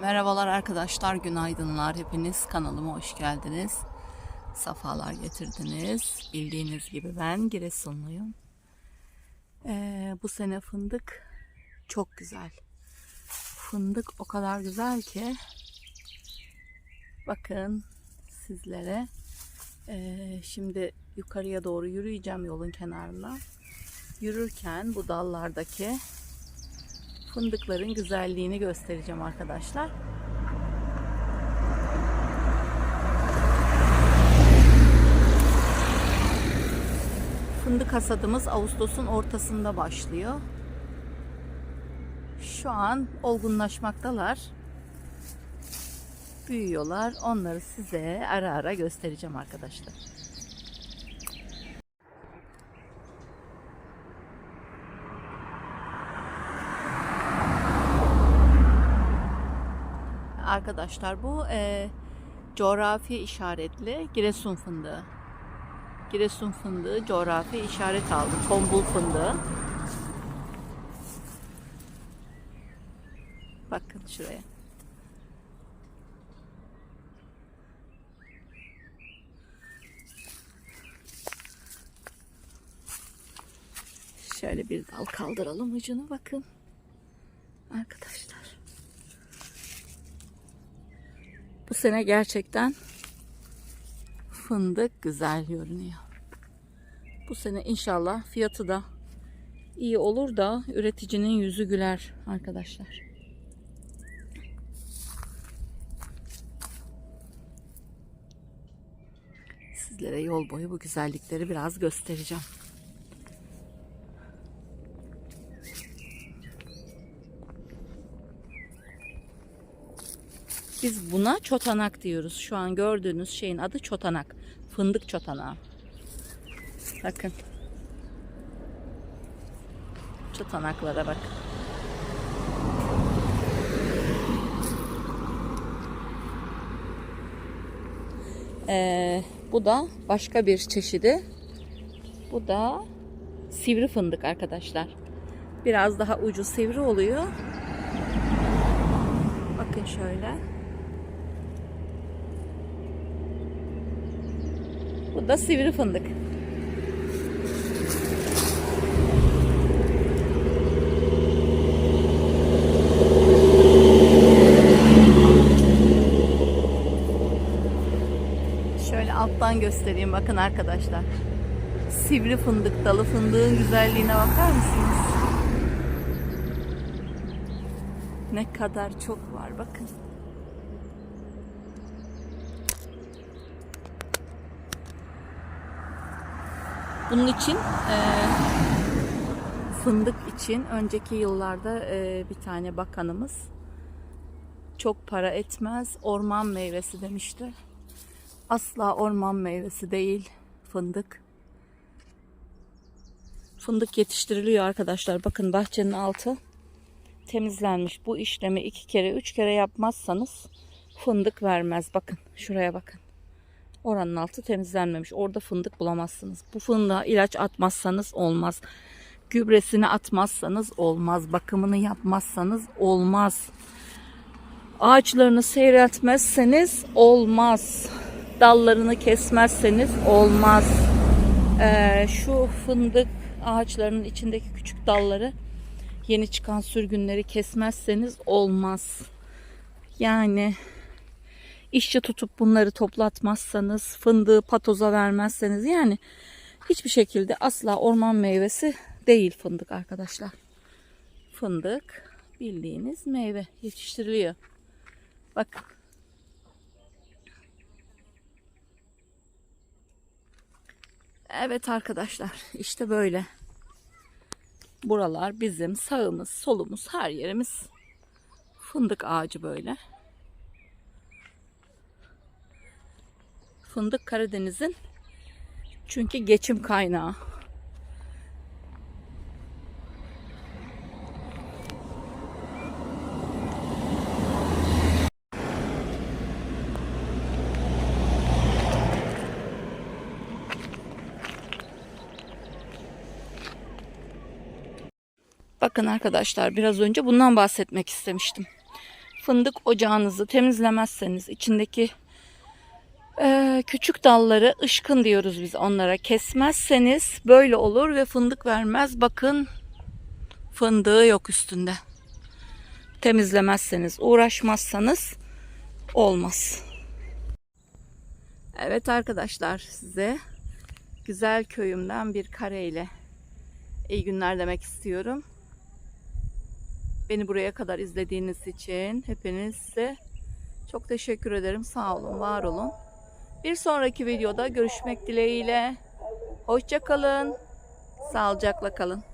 Merhabalar arkadaşlar, günaydınlar. Hepiniz kanalıma hoş geldiniz. Safalar getirdiniz. Bildiğiniz gibi ben Giresunluyum. Ee, bu sene fındık çok güzel. Fındık o kadar güzel ki bakın sizlere ee, şimdi yukarıya doğru yürüyeceğim yolun kenarına. Yürürken bu dallardaki fındıkların güzelliğini göstereceğim arkadaşlar. Fındık hasadımız Ağustos'un ortasında başlıyor. Şu an olgunlaşmaktalar. Büyüyorlar. Onları size ara ara göstereceğim arkadaşlar. Arkadaşlar bu e, coğrafi işaretli Giresun fındığı. Giresun fındığı coğrafi işaret aldı. Tombul fındığı. Bakın şuraya. Şöyle bir dal kaldıralım ucunu bakın. Arkadaşlar. Bu sene gerçekten fındık güzel görünüyor. Bu sene inşallah fiyatı da iyi olur da üreticinin yüzü güler arkadaşlar. Sizlere yol boyu bu güzellikleri biraz göstereceğim. Biz buna çotanak diyoruz. Şu an gördüğünüz şeyin adı çotanak. Fındık çotanağı. Bakın. Çotanaklara bak. Ee, bu da başka bir çeşidi. Bu da sivri fındık arkadaşlar. Biraz daha ucu sivri oluyor. Bakın şöyle. Bu da sivri fındık. Şöyle alttan göstereyim bakın arkadaşlar. Sivri fındık dalı fındığın güzelliğine bakar mısınız? Ne kadar çok var bakın. Bunun için e, fındık için önceki yıllarda e, bir tane bakanımız çok para etmez orman meyvesi demişti. Asla orman meyvesi değil fındık. Fındık yetiştiriliyor arkadaşlar. Bakın bahçenin altı temizlenmiş. Bu işlemi iki kere üç kere yapmazsanız fındık vermez. Bakın şuraya bakın. Oranın altı temizlenmemiş. Orada fındık bulamazsınız. Bu fındığa ilaç atmazsanız olmaz. Gübresini atmazsanız olmaz. Bakımını yapmazsanız olmaz. Ağaçlarını seyreltmezseniz olmaz. Dallarını kesmezseniz olmaz. Ee, şu fındık ağaçlarının içindeki küçük dalları yeni çıkan sürgünleri kesmezseniz olmaz. Yani işçi tutup bunları toplatmazsanız, fındığı patoza vermezseniz yani hiçbir şekilde asla orman meyvesi değil fındık arkadaşlar. Fındık bildiğiniz meyve yetiştiriliyor. Bakın. Evet arkadaşlar işte böyle. Buralar bizim sağımız, solumuz, her yerimiz fındık ağacı böyle. Fındık Karadeniz'in çünkü geçim kaynağı. Bakın arkadaşlar biraz önce bundan bahsetmek istemiştim. fındık ocağınızı temizlemezseniz içindeki eee, küçük dalları ışkın diyoruz biz onlara. Kesmezseniz böyle olur ve fındık vermez. Bakın fındığı yok üstünde. Temizlemezseniz, uğraşmazsanız olmaz. Evet arkadaşlar size güzel köyümden bir kareyle iyi günler demek istiyorum. Beni buraya kadar izlediğiniz için hepinize çok teşekkür ederim. Sağ olun, var olun. Bir sonraki videoda görüşmek dileğiyle. Hoşça kalın. Sağlıcakla kalın.